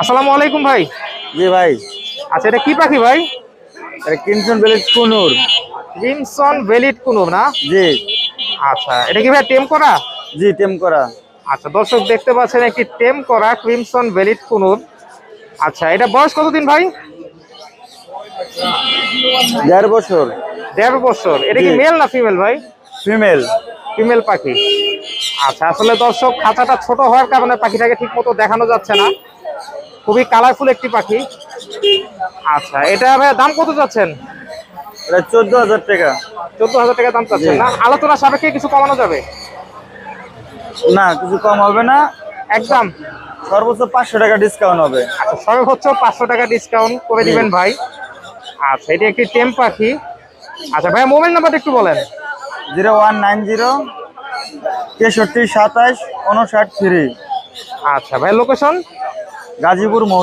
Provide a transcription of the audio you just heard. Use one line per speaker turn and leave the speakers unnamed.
আসসালামু আলাইকুম ভাই।
জি ভাই।
আচ্ছা এটা কি পাখি ভাই?
এটা কিমসন ভিলেজ কুনুর।
ক্রিমসন ভেলিট কুনুর না?
জি।
আচ্ছা এটা কি ভাই টেম করা?
জি টেম করা।
আচ্ছা দর্শক দেখতে পাচ্ছেন একটি টেম করা ক্রিমসন ভেলিট কুনুর। আচ্ছা এটা বয়স কতদিন ভাই?
দেড় বছর।
দেড় বছর। এটা কি মেল না ফিমেল ভাই?
ফিমেল
ফিমেল পাখি। আচ্ছা আসলে দর্শক খাঁচাটা ছোট হওয়ার কারণে পাখিটাকে ঠিক মতো দেখানো যাচ্ছে না। খুবই কালারফুল একটি পাখি। আচ্ছা এটা দাম কত যাচ্ছেন
এটা চোদ্দ হাজার টাকা।
চোদ্দ হাজার টাকা দাম চাচ্ছেন না? আলোচনা সাপেক্ষে কিছু কমানো যাবে?
না কিছু কম হবে না।
একদম।
সর্বোচ্চ পাঁচশো টাকা ডিসকাউন্ট হবে।
আচ্ছা সর্বোচ্চ পাঁচশো টাকা ডিসকাউন্ট করে দিবেন ভাই। আচ্ছা এটি একটি টেম পাখি। আচ্ছা ভাই মোবাইল নাম্বারটা একটু বলেন।
জিরো ওয়ান নাইন জিরো তেষট্টি সাতাশ উনষাট থ্রি
আচ্ছা ভাই লোকেশন
গাজীপুর মৌ